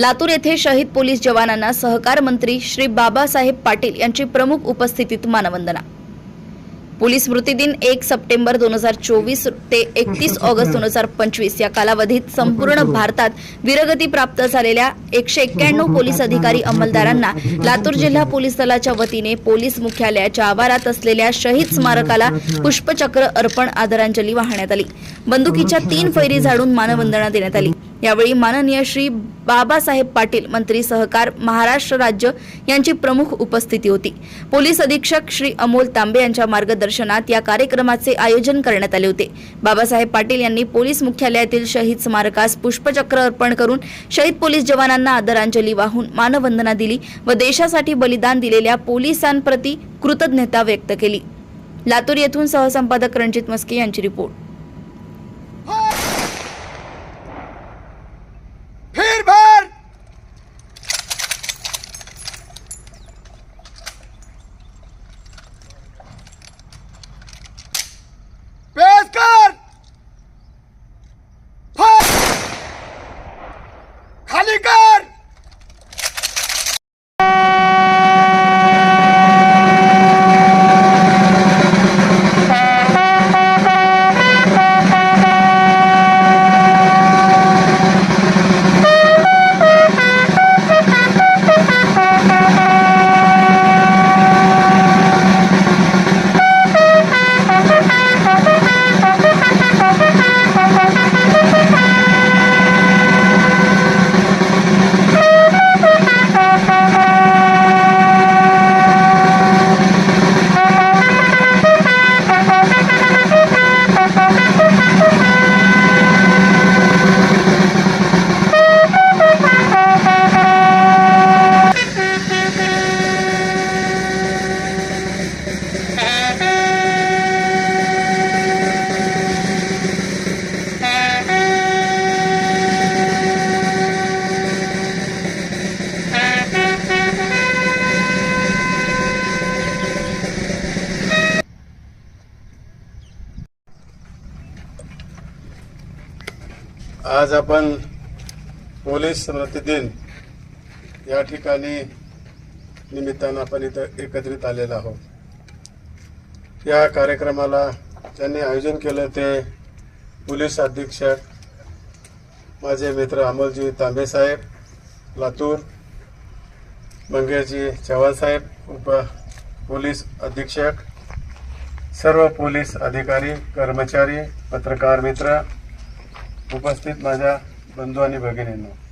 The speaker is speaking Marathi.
लातूर येथे शहीद पोलीस जवानांना सहकार मंत्री श्री बाबासाहेब पाटील यांची प्रमुख उपस्थितीत मानवंदना. पोलीस स्मृती दिन एक सप्टेंबर दोन हजार चोवीस ते एकतीस ऑगस्ट दोन हजार पंचवीस या कालावधीत संपूर्ण भारतात वीरगती प्राप्त झालेल्या एकशे एक्क्याण्णव पोलीस अधिकारी अंमलदारांना लातूर जिल्हा पोलीस दलाच्या वतीने पोलीस मुख्यालयाच्या आवारात असलेल्या शहीद स्मारकाला पुष्पचक्र अर्पण आदरांजली वाहण्यात आली. बंदुकीच्या तीन फैरी झाडून मानवंदना देण्यात आली. यावेळी माननीय श्री बाबासाहेब पाटील मंत्री सहकार महाराष्ट्र राज्य यांची प्रमुख उपस्थिती होती. पोलीस अधीक्षक श्री अमोल तांबे यांच्या मार्गदर्शनात या कार्यक्रमाचे आयोजन करण्यात आले होते. बाबासाहेब पाटील यांनी पोलीस मुख्यालयातील शहीद स्मारकास पुष्पचक्र अर्पण करून शहीद पोलीस जवानांना आदरांजली वाहून मानवंदना दिली व देशासाठी बलिदान दिलेल्या पोलिसांप्रती कृतज्ञता व्यक्त केली. लातूर येथून सहसंपादक रणजित मस्के यांची रिपोर्ट. आज आपण पोलीस स्मृती दिन या ठिकाणी निमित्तानं आपण इथं एकत्रित आलेलो आहोत. या कार्यक्रमाला ज्यांनी आयोजन केलं ते पोलीस अधीक्षक माझे मित्र अमोलजी तांबे साहेब लातूर मंगेशजी चव्हाण साहेब उप पोलीस अधीक्षक सर्व पोलीस अधिकारी कर्मचारी पत्रकार मित्र उपस्थित माझ्या बंधू आणि भगिनींना.